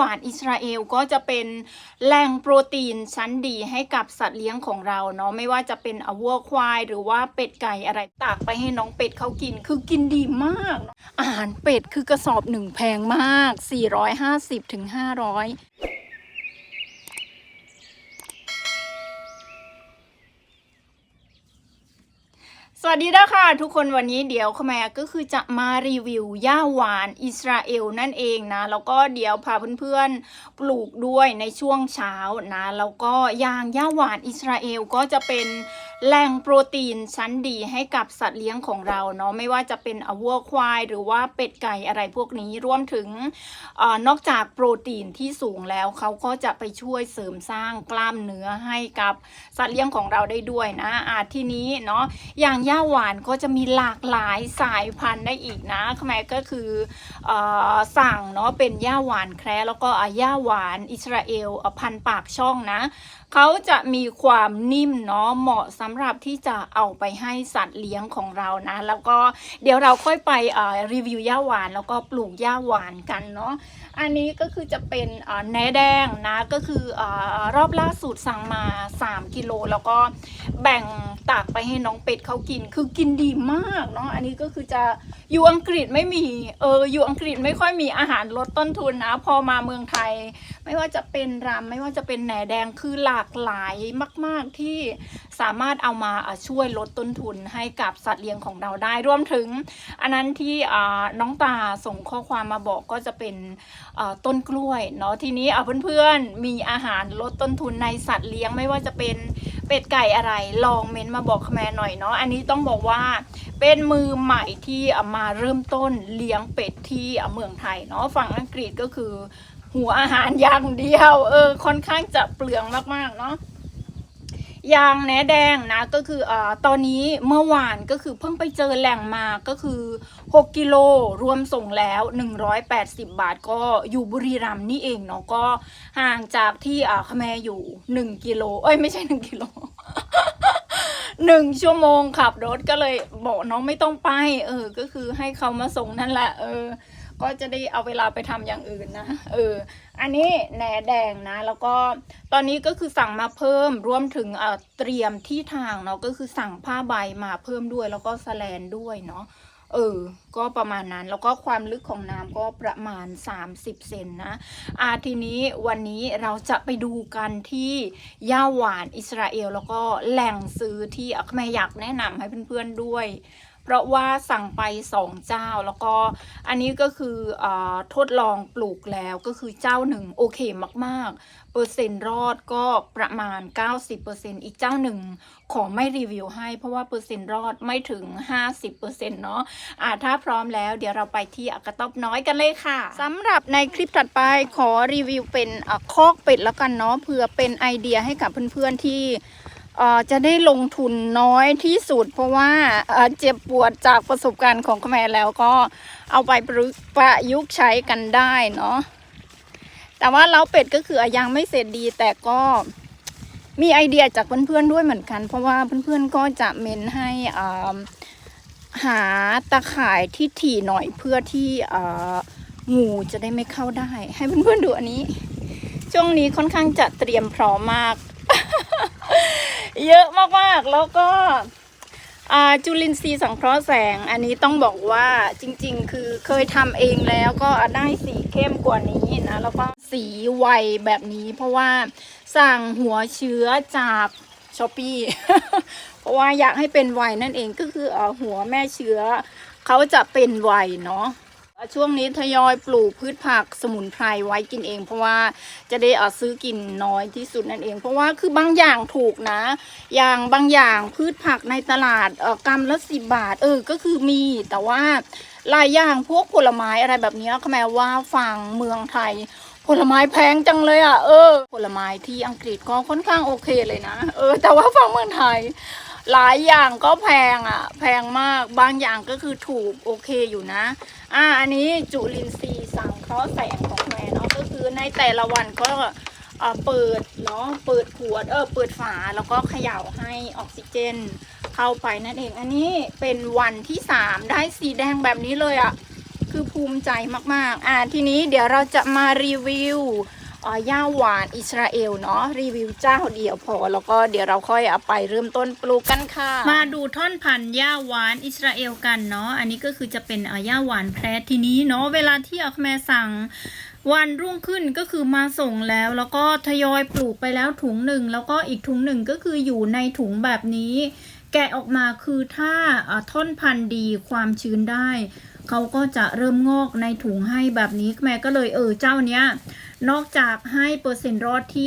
หวานอิสราเอลก็จะเป็นแหล่งโปรตีนชั้นดีให้กับสัตว์เลี้ยงของเราเนาะไม่ว่าจะเป็นอวัวควาย หรือว่าเป็ดไก่อะไรตากไปให้น้องเป็ดเขากิน คือกินดีมากอาหารเป็ดคือกระสอบหนึ่งแพงมาก 450ถึง500 สวัสดีนะคะทุกคนวันนี้เดี๋ยวขแมก็คือจะมารีวิวหญ้าหวานอิสราเอลนั่นเองนะแล้วก็เดี๋ยวพาเพื่อนๆปลูกด้วยในช่วงเช้านะแล้วก็ยางหญ้าหวานอิสราเอลก็จะเป็น แหล่งโปรตีนชั้นดีให้กับสัตว์เลี้ยงของเราเนาะไม่ว่าจะเป็นอวัวควาย หรือว่าเป็ดไก่อะไรพวกนี้รวมถึงอนอกจากโปรตีนที่สูงแล้วเขาก็จะไปช่วยเสริมสร้างกล้ามเนื้อให้กับสัตว์เลี้ยงของเราได้ด้วยนะอาทีนี้เนาะอย่างย่าหวานก็จะมีหลากหลายสายพันธุ์ได้อีกนะขแมก็คืออสั่งเนาะเป็นย่าหวานแคระแล้วก็ย่าหวานอิสราเอลพันธุ์ปากช่องนะ เขาจะมีความนิ่มเนาะเหมาะสำหรับที่จะเอาไปให้สัตว์เลี้ยงของเรานะ แล้วก็เดี๋ยวเราค่อยไปรีวิวหญ้าหวานแล้วก็ปลูกหญ้าหวานกันเนาะอันนี้ก็คือจะเป็นแหนแดงนะก็คืออรอบล่าสุดสั่งมา 3 กิโลแล้วก็แบ่งตากไปให้น้องเป็ดเขากิน คือกินดีมากเนาะอันนี้ก็คือจะอยู่อังกฤษไม่มีเอออยู่อังกฤษไม่ค่อยมีอาหารลดต้นทุนนะ พอมาเมืองไทย ไม่ว่าจะเป็นรำไม่ว่าจะเป็นแหนแดงคือหลากหลายมาก ๆที่สามารถเอามาช่วยลดต้นทุนให้กับสัตว์เลี้ยงของเราได้รวมถึง อันนั้นที่น้องตาส่งข้อความมาบอกก็จะเป็นต้นกล้วยเนาะทีนี้เอาเพื่อนๆมีอาหารลดต้นทุนในสัตว์เลี้ยงไม่ว่าจะเป็นเป็ดไก่อะไรลองเม้นมาบอกแม่หน่อยเนาะอันนี้ต้องบอกว่าเป็นมือใหม่ที่มาเริ่มต้นเลี้ยงเป็ดที่เมืองไทยเนาะฝั่งอังกฤษก็คือหัวอาหารอย่างเดียวเออค่อนข้างจะเปลืองมากๆเนาะ ยางแหนแดงนะก็คืออ่าตอนนี้เมื่อวานก็คือเพิ่งไปเจอแหล่งมาก็คือ 6 กิโลรวมส่งแล้ว 180 บาทก็อยู่บุรีรัมย์นี่เองเนาะก็ห่างจากที่อ่าคแมอยู่ 1 กิโลเอ้ยไม่ใช่ 1 กิโลหนึ่งชั่วโมงขับรถก็เลยบอกน้องไม่ต้องไป เออ ก็คือให้เขามาส่งนั่นแหละเออ ก็จะได้เอาเวลาไปทำอย่างอื่นนะ เออ อันนี้แหนแดงนะ แล้วก็ตอนนี้ก็คือสั่งมาเพิ่มรวมถึงเอ่อเตรียมที่ทางเนาะก็คือสั่งผ้าใบมาเพิ่มด้วย แล้วก็สแลนด้วยเนาะเออ ก็ประมาณนั้น แล้วก็ความลึกของน้ำก็ประมาณ 30 เซนนะ อาทีนี้วันนี้เราจะไปดูกันที่ย่าหวานอิสราเอล แล้วก็แหล่งซื้อที่อะแม่อยากแนะนำให้เพื่อนๆด้วย ราะว่าสั่งไปสองเจ้า แล้วก็อันนี้ก็คืออทดลองปลูกแล้วก็คือเจ้าหนึ่งโอเคมากๆ เปอร์เซ็นต์รอดก็ประมาณ 90%อีกเจ้าหนึ่งขอไม่รีวิวให้ เพราะว่าเปอร์เซ็นต์รอดไม่ถึง 50%เนาะอ่าถ้าพร้อมแล้วเดี๋ยวเราไปที่อากระต๊อบน้อยกันเลยค่ะสำหรับในคลิปถัดไปขอรีวิวเป็นอคอกเป็ดแล้วกันเนาะเพื่อเป็นไอเดียให้กับเพื่อนๆที่ จะได้ลงทุนน้อยที่สุด เพราะว่าเจ็บปวดจากประสบการณ์ของแม่แล้วก็เอาไปประยุกต์ใช้กันได้เนาะแต่ว่าเล้าเป็ดก็คือยังไม่เสร็จดีแต่ก็มีไอเดียจากเพื่อนๆด้วยเหมือนกัน เพราะว่าเพื่อนๆก็จะเมนให้หาตะข่ายที่ถี่หน่อยเพื่อที่งูจะได้ไม่เข้าได้ ให้เพื่อนๆดูอันนี้ ช่วงนี้ค่อนข้างจะเตรียมพร้อมมาก เยอะมากๆ แล้วก็จุลินทรีย์สังเคราะห์แสง อันนี้ต้องบอกว่าจริงๆ คือเคยทำเองแล้วก็ได้สีเข้มกว่านี้นะ แล้วก็สีไวแบบนี้ เพราะว่าสั่งหัวเชื้อจากช้อปปี้เพราะว่าอยากให้เป็นไวนั่นเองก็คืออหัวแม่เชื้อเขาจะเป็นไวเนาะ ช่วงนี้ทยอยปลูกพืชผักสมุนไพรไว้กินเอง เพราะว่าจะได้เอาซื้อกินน้อยที่สุดนั่นเอง เพราะว่าคือบางอย่างถูกนะ อย่างบางอย่างพืชผักในตลาดเออกรัมละสิบบาท เออก็คือมีแต่ว่าหลายอย่างพวกผลไม้อะไรแบบนี้ยแม้ว่าฝั่งเมืองไทย ผลไม้แพงจังเลยอะเออ ผลไม้ที่อังกฤษก็ค่อนข้างโอเคเลยนะ เออ แต่ว่าฝั่งเมืองไทยหลายอย่างก็แพงอะ แพงมากบางอย่างก็คือถูกโอเคอยู่นะ อ่าอันนี้จุลินทรีย์สังเคราะห์แสงของแม่เนาะก็คือในแต่ละวันก็เอ่อเปิดเนาะเปิดขวดเออเปิดฝาแล้วก็เขย่าให้ออกซิเจน เข้าไปนั่นเอง อันนี้เป็นวันที่สามได้สีแดงแบบนี้เลยอะ่ะคือภูมิใจมากๆ อ่าทีนี้เดี๋ยวเราจะมารีวิว อ่อย่าหวานอิสราเอลเนาะรีวิวเจ้าเดียวพอ แล้วก็เดี๋ยวเราค่อยเอาไปเริ่มต้นปลูกกันค่ะ มาดูท่อนพันธุ์ย่าหวานอิสราเอลกันเนาะอันนี้ก็คือจะเป็นอ่อย่าหวานแพรทีนี้เนาะเวลาที่อัคแมสั่งวันรุ่งขึ้นก็คือมาส่งแล้ว แล้วก็ทยอยปลูกไปแล้วถุงหนึ่งแล้วก็อีกถุงหนึ่งก็คืออยู่ในถุงแบบนี้ แกะออกมาคือถ้าอ่าท่อนพันธุ์ดีความชื้นได้ เขาก็จะเริ่มงอกในถุงให้แบบนี้แม่ก็เลยเออเจ้าเนี้ย นอกจากให้เปอร์เซ็นต์รอดที่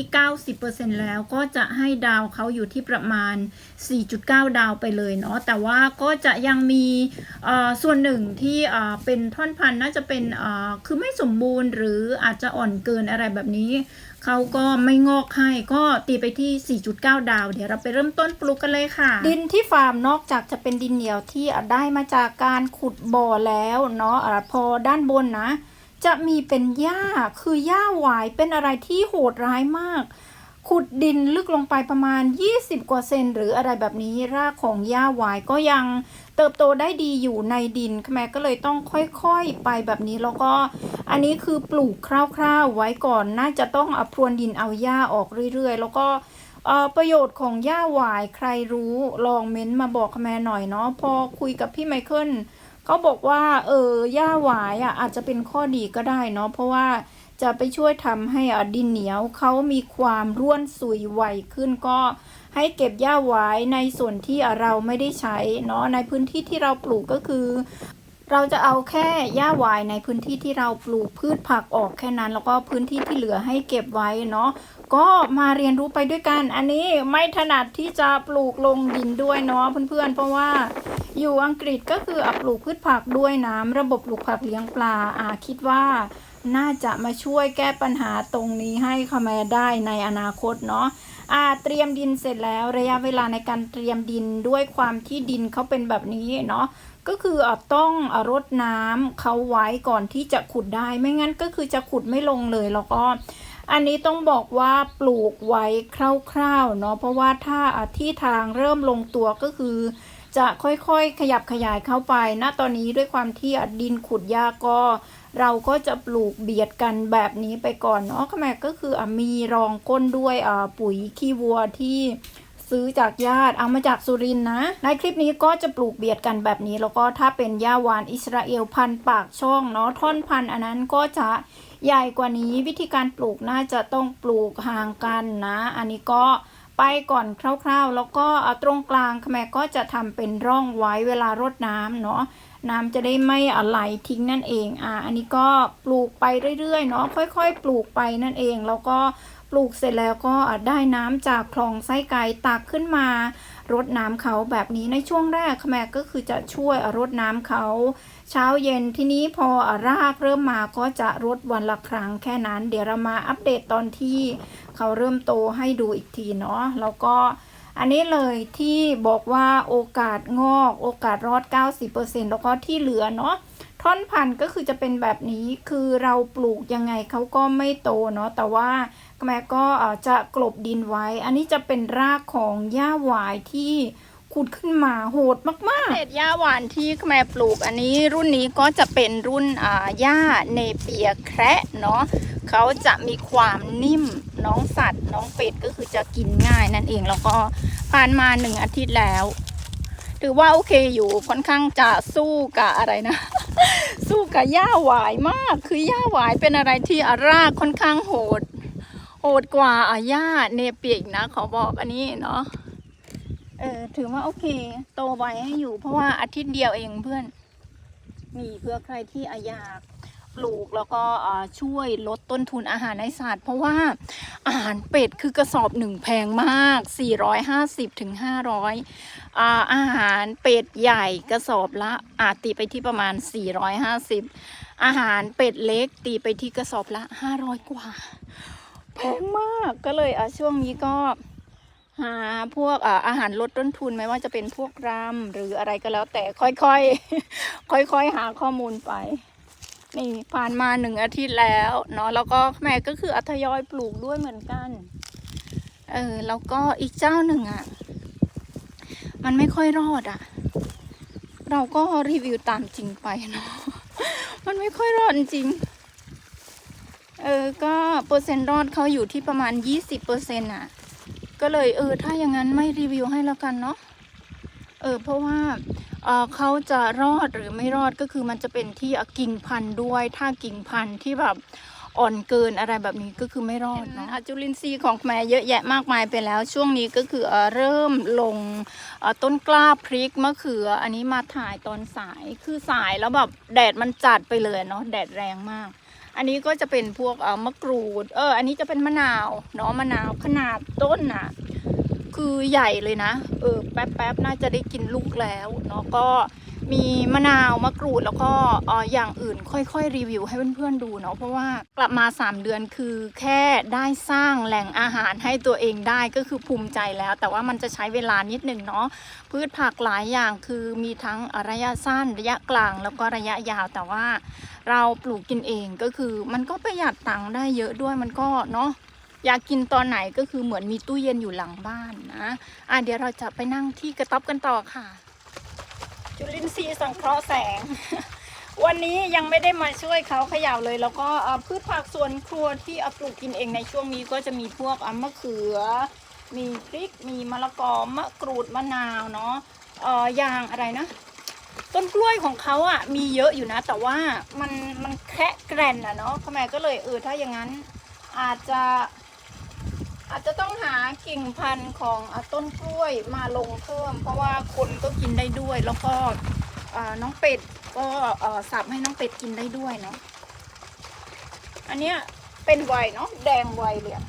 90%แล้วก็จะให้ดาวเขาอยู่ที่ประมาณ 4.9 ดาวไปเลยเนาะแต่ว่าก็จะยังมีส่วนหนึ่งที่เป็นท่อนพันธุ์น่าจะเป็นคือไม่สมบูรณ์ หรืออาจจะอ่อนเกินอะไรแบบนี้ เขาก็ไม่งอกให้ก็ตีไปที่ 4.9 ดาว เดี๋ยวเราไปเริ่มต้นปลูกกันเลยค่ะ ดินที่ฟาร์มนอกจากจะเป็นดินเหนียวที่ได้มาจากการขุดบ่อแล้วเนาะพอด้านบนนะ จะมีเป็นหญ้าคือหญ้าหวายเป็นอะไรที่โหดร้ายมาก ขุดดินลึกลงไปประมาณ 20 กว่าเซนหรืออะไรแบบนี้รากของหญ้าหวายก็ยังเติบโตได้ดีอยู่ในดินแม่ก็เลยต้องค่อยๆไปแบบนี้แล้วก็ อันนี้คือปลูกคร่าวๆไว้ก่อนน่าจะต้องเอาพรวนดินเอาหญ้าออกเรื่อยๆ แล้วก็ประโยชน์ของหญ้าหวายใครรู้ลองเม้นต์มาบอกแม่หน่อยเนาะพอคุยกับพี่ไมเคิล เขาบอกว่าเออหญ้าหวายอะอาจจะเป็นข้อดีก็ได้เนาะเพราะว่าจะไปช่วยทำให้อะดินเหนียวเขามีความร่วนสุยไวขึ้นก็ให้เก็บหญ้าหวายในส่วนที่เราไม่ได้ใช้เนาะในพื้นที่ที่เราปลูกก็คือ เราจะเอาแค่หญ้าหวายในพื้นที่ที่เราปลูกพืชผักออกแค่นั้น แล้วก็พื้นที่ที่เหลือให้เก็บไว้เนาะก็มาเรียนรู้ไปด้วยกัน อันนี้ไม่ถนัดที่จะปลูกลงดินด้วยเนาะเพื่อนๆ เพราะว่าอยู่อังกฤษก็คืออปลูกพืชผักด้วยน้ำระบบปลูกผักเลี้ยงปลาอาคิดว่าน่าจะมาช่วยแก้ปัญหาตรงนี้ให้คาแมได้ในอนาคตเนาะอาเตรียมดินเสร็จแล้วระยะเวลาในการเตรียมดินด้วยความที่ดินเขาเป็นแบบนี้เนาะ ก็คืออต้องอ่ารดน้ำเขาไว้ก่อนที่จะขุดได้ไม่งั้นก็คือจะขุดไม่ลงเลยแล้วก็ อันนี้ต้องบอกว่าปลูกไว้คร่าวๆเนาะเพราะว่าถ้าที่ทางเริ่มลงตัวก็คือ จะค่อยๆขยับขยายเข้าไปณตอนนี้ด้วยความที่ดินขุดยากก็เราก็จะปลูกเบียดกันแบบนี้ไปก่อนเนาะขแมก็คืออมีรองก้นด้วยปุ๋ยขี้วัวที่ ซื้อจากญาติเอามาจากสุรินนะ ในคลิปนี้ก็จะปลูกเบียดกันแบบนี้ แล้วก็ถ้าเป็นหญ้าวานอิสราเอลพันปากช่องเนาะท่อนพันอันนั้นก็จะใหญ่กว่านี้วิธีการปลูกน่าจะต้องปลูกห่างกันนะ อันนี้ก็ไปก่อนคร่าวๆ แล้วก็เอาตรงกลางแม่ก็จะทำเป็นร่องไว้เวลารดน้ำเนาะน้ำจะได้ไม่อะไหลทิ้งนั่นเอง อ่า อันนี้ก็ปลูกไปเรื่อยๆ เนาะ ค่อยๆ ปลูกไปนั่นเอง แล้วก็ ลูกเสร็จแล้วก็ได้น้ำจากคลองไส้ไก่ตักขึ้นมารดน้ำเขาแบบนี้ในช่วงแรกแม่ก็คือจะช่วยรดน้ำเขา เช้าเย็นทีนี้พอรากเริ่มมาก็จะรดวันละครั้งแค่นั้น เดี๋ยวเรามาอัปเดตตอนที่เขาเริ่มโตให้ดูอีกทีเนาะแล้วก็อันนี้เลยที่บอกว่าโอกาสงอกโอกาสรอด 90%แล้วก็ที่เหลือเนาะท่อนพันธุ์ก็คือจะเป็นแบบนี้คือเราปลูกยังไงเขาก็ไม่โตเนาะแต่ว่า แม่ก็จะกลบดินไว้ อันนี้จะเป็นรากของหญ้าหวายที่ขุดขึ้นมาโหดมากๆเศษหญ้าหวานที่แม่ปลูก อันนี้รุ่นนี้ก็จะเป็นรุ่นหญ้าเนเปียแคระเนาะเขาจะมีความนิ่มน้องสัตว์ น้องเป็ดก็คือจะกินง่ายนั่นเองแล้วก็ผ่านมาหนึ่งอาทิตย์แล้วถือว่าโอเคอยู่ค่อนข้างจะสู้กับอะไรนะ สู้กับหญ้าหวายมาก คือหญ้าหวายเป็นอะไรที่อารากค่อนข้างโหด โหดกว่าอะหญ้าเนเปียกนะขอบอกอันนี้เนาะเออถือว่าโอเค โตไวให้อยู่ เพราะว่าอาทิตย์เดียวเองเพื่อนนี่เพื่อใครที่อะอยากปลูกแล้วก็ช่วยลดต้นทุนอาหารในสัตว์เพราะว่าอาหารเป็ดคือกระสอบหนึ่งแพงมาก 450ถึง500อาอาหารเป็ดใหญ่กระสอบละอาจตีไปที่ประมาณ 450 อาหารเป็ดเล็กตีไปที่กระสอบละ 500 กว่า แพงมากก็เลยอะช่วงนี้ก็หาพวกอาหารลดต้นทุนไม่ว่าจะเป็นพวกรำหรืออะไรก็แล้ว แต่ค่อยๆ ค่อยๆ หาข้อมูลไป นี่ผ่านมาหนึ่งอาทิตย์แล้วเนาะแล้วก็แม่ก็คืออัทยอยปลูกด้วยเหมือนกัน เออแล้วก็อีกเจ้าหนึ่งอะ มันไม่ค่อยรอดอะ เราก็รีวิวตามจริงไปเนาะมันไม่ค่อยรอดจริง ออก็เปอร์เซ็นต์รอดเขาอยู่ที่ประมาณ 20%อร์เซ็นต์อะ ก็เลยเออถ้าอย่างนั้นไม่รีวิวให้แล้วกันเนาะ เออเพราะว่าเออเขาจะรอดหรือไม่รอดก็คือมันจะเป็นที่กิ่งพันธุ์ด้วย ถ้ากิ่งพันธุ์ที่แบบอ่อนเกินอะไรแบบนี้ก็คือไม่รอดเนาะจุลินทรีย์ของแม่เยอะแยะมากมายไปแล้ว ช่วงนี้ก็คือเออเริ่มลงออต้นกล้าพริกมะเขือ อันนี้มาถ่ายตอนสายคือสายแล้วแบบแดดมันจัดไปเลยเนาะแดดแรงมาก อันนี้ก็จะเป็นพวกเอ่อมะกรูด เออ อันนี้จะเป็นมะนาวเนาะมะนาวขนาดต้นน่ะ คือใหญ่เลยนะ เออ แป๊บๆ น่าจะได้กินลูกแล้วเนาะก็ มีมะนาวมะกรูดแล้วก็เอ่ออย่างอื่นค่อยๆ รีวิวให้เพื่อนๆดูเนาะเพราะว่ากลับมา 3 เดือนคือแค่ได้สร้างแหล่งอาหารให้ตัวเองได้ก็คือภูมิใจแล้ว แต่ว่ามันจะใช้เวลานิดหนึ่งเนาะพืชผักหลายอย่างคือมีทั้งระยะสั้นระยะกลางแล้วก็ระยะยาวแต่ว่าเราปลูกกินเองก็คือมันก็ประหยัดตังค์ได้เยอะด้วยมันก็เนาะอยากกินตอนไหนก็คือเหมือนมีตู้เย็นอยู่หลังบ้านนะ อะเดี๋ยวเราจะไปนั่งที่กระต๊อบกันต่อค่ะ จุลินทรีย์สังเคราะห์แสง วันนี้ยังไม่ได้มาช่วยเขาเขย่าเลย แล้วก็พืชผักสวนครัวที่เอาปลูกกินเองในช่วงนี้ก็จะมีพวกอมะเขือ มีพริก มีมะละกอมะกรูดมะนาวเนาะเอ่อยางอะไรนะต้นกล้วยของเขาอะมีเยอะอยู่นะ แต่ว่ามันมันแคะแกรนอะเนาะพ่อแม่ก็เลยเออถ้าอย่างนั้นอาจจะ อาจจะต้องหากิ่งพันธุ์ของอะต้นกล้วยมาลงเพิ่ม เพราะว่าคนก็กินได้ด้วย แล้วก็อ่าน้องเป็ดก็เอ่อสับให้น้องเป็ดกินได้ด้วยเนาะอันเนี้ยเป็นไวเนาะแดงไวเลยอะ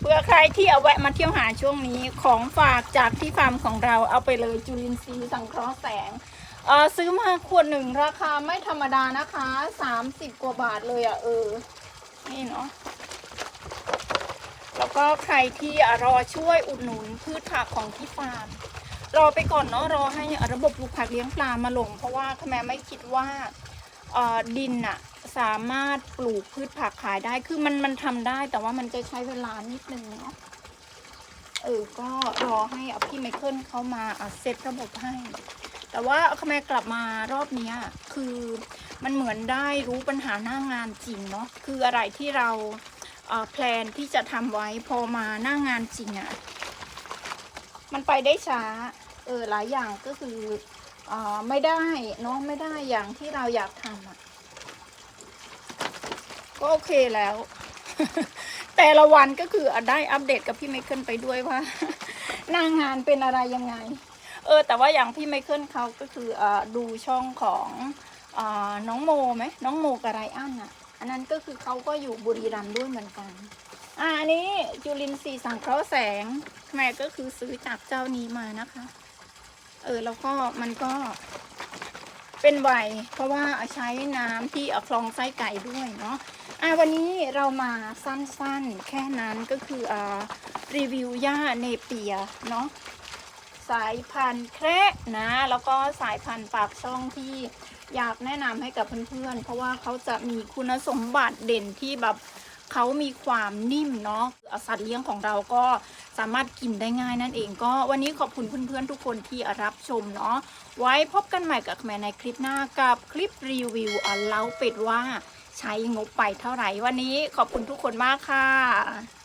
เพื่อใครที่เอาแวะมาเที่ยวหาช่วงนี้ของฝากจากที่ฟาร์มของเราเอาไปเลยจุลินทรีย์สังเคราะห์แสง เออซื้อมาขวดหนึ่งราคาไม่ธรรมดานะคะสามสิบกว่าบาทเลยอะเออ นี่เนาะ แล้วก็ใครที่อะรอช่วยอุดหนุนพืชผักของที่ฟาร์มรอไปก่อนเนาะรอให้ระบบปลูกผักเลี้ยงปลามาลง เพราะว่าขแม่ไม่คิดว่าอ่อดินอะสามารถปลูกพืชผักขายได้คือมันมันทำได้แต่ว่ามันจะใช้เวลานิดนึงเนาะเออก็รอให้อพี่ไมเคิลเข้ามาอะเซตระบบให้ แต่ว่าขแม่กลับมารอบนี้คือมันเหมือนได้รู้ปัญหาหน้างานจริงเนาะคืออะไรที่เราเแพลนที่จะทำไว้พอมาหน้างานจริงอะ่ะมันไปได้ช้าเออหลายอย่างก็คือออไม่ได้เนาะไม่ได้อย่างที่เราอยากทำอะ่ะก็โอเคแล้ว แต่ละวันก็คือได้อัปเดตกับพี่ไมเคิลไปด้วยว่าหน้างานเป็นอะไรยังไง เออแต่ว่าอย่างพี่ไมเคิลเขาก็คืออดูช่องของอน้องโมไหมน้องโมกับไรอันอะ อันนั้นก็คือเขาก็อยู่บุรีรัมย์ด้วยเหมือนกันอ่าอันนี้จุลินทรีย์สังเคราะห์แสงแม่ก็คือซื้อจากเจ้านี้มานะคะ เออแล้วก็มันก็เป็นไวเพราะว่าใช้น้ำที่คลองไส้ไก่ด้วยเนาะอ่าวันนี้เรามาสั้นๆ แค่นั้นก็คืออ่ารีวิวหญ้าเนเปียเนาะ สายพันธุ์แคระนะ แล้วก็สายพันธุ์ปากช่องที่อยากแนะนำให้กับเพื่อนๆ เพราะว่าเขาจะมีคุณสมบัติเด่นที่แบบเขามีความนิ่มเนาะสัตว์เลี้ยงของเราก็สามารถกินได้ง่ายนั่นเอง ก็วันนี้ขอบคุณเพื่อนๆทุกคนที่รับชมเนาะไว้พบกันใหม่กับแม่ในคลิปหน้ากับคลิปรีวิวเล้าเป็ดว่าใช้งบไปเท่าไหร่วันนี้ขอบคุณทุกคนมากค่ะ